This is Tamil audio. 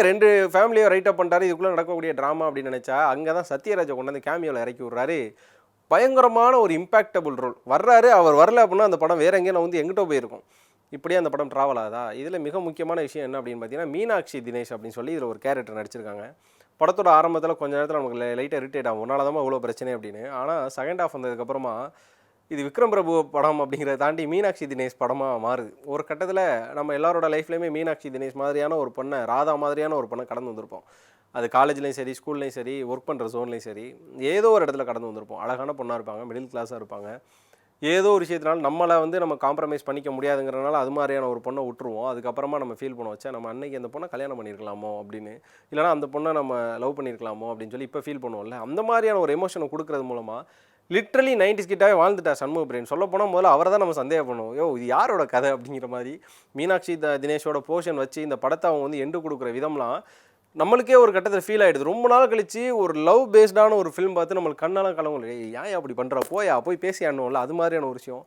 ரெண்டு ஃபேமிலியை ரைட் அப் இதுக்குள்ளே நடக்கக்கூடிய ட்ராமா அப்படின்னு நினச்சா அங்கே தான் சத்யராஜை கொண்டு வந்து கேமியோவில் இறக்கி விட்றாரு. பயங்கரமான ஒரு இம்பாக்டபுள் ரோல் வர்றாரு அவர் வரல அப்படின்னா அந்த படம் வேற எங்கேயும் வந்து எங்கிட்ட போயிருக்கும். இப்படியே அந்த படம் ட்ராவல் ஆகுதா? இதில் மிக முக்கியமான விஷயம் என்ன அப்படின்னு பார்த்தீங்கன்னா மீனாட்சி தினேஷ் அப்படின்னு சொல்லி இதில் ஒரு கேரக்டர் நடிச்சிருக்காங்க. படத்தோட ஆரம்பத்தில் கொஞ்ச நேரத்தில் நமக்கு லைட்டாக இரிட்டேட் ஆகும். உன்னால தான் இவ்வளோ பிரச்சனை அப்படின்னு. ஆனால் செகண்ட் ஹாஃப் வந்ததுக்கப்புறமா இது விக்ரம் பிரபு படம் அப்படிங்கிறத தாண்டி மீனாட்சி தினேஷ் படமாக மாறுது. ஒரு கட்டத்தில் நம்ம எல்லாரோட லைஃப்லேயுமே மீனாட்சி தினேஷ் மாதிரியான ஒரு பொண்ணை ராதா மாதிரியான ஒரு பொண்ணை கடந்து வந்திருப்போம். அது காலேஜ்லேயும் சரி ஸ்கூல்லையும் சரி ஒர்க் பண்ணுற ஜோன்லேயும் சரி ஏதோ ஒரு இடத்துல கடந்து வந்திருப்போம். அழகான பொண்ணாக இருப்பாங்க மிடில் கிளாஸாக இருப்பாங்க. ஏதோ ஒரு விஷயத்தினால நம்மளை வந்து நம்ம காம்ப்ரமைஸ் பண்ணிக்க முடியாதுங்கிறனால அது மாதிரியான ஒரு பொண்ணை விட்டுருவோம். அதுக்கப்புறமா நம்ம ஃபீல் பண்ண வச்சா நம்ம அன்னைக்கு அந்த பொண்ணை கல்யாணம் பண்ணியிருக்கலாமோ அப்படின்னு இல்லைனா அந்த பொண்ணை நம்ம லவ் பண்ணியிருக்கலாமோ அப்படின்னு சொல்லி இப்போ ஃபீல் பண்ணுவோம்ல. அந்த மாதிரியான ஒரு எமோஷனை கொடுக்கறது மூலமாக லிட்ரலி நைன்டிஸ் கிட்டாவே வாழ்ந்துட்டா சண்முக பிரியன் சொல்ல போனால் முதல்ல அவரை தான் நம்ம சந்தேகம் பண்ணுவோம் யோ இது யாரோட கதை அப்படிங்கிற மாதிரி மீனாட்சி த தினேஷோட போர்ஷன் வச்சு இந்த படத்தை அவங்க வந்து எண்டு கொடுக்குற விதம்லாம் நம்மளுக்கே ஒரு கட்டத்தில் ஃபீல் ஆகிடுது ரொம்ப நாள் கழித்து ஒரு லவ் பேஸ்டான ஒரு ஃபிலிம் பார்த்து நம்மளுக்கு கண்ணெல்லாம் கலவங்களே ஏன் அப்படி பண்ணுற போயா? போய் பேசி ஆடணும்ல. அது மாதிரியான ஒரு விஷயம்.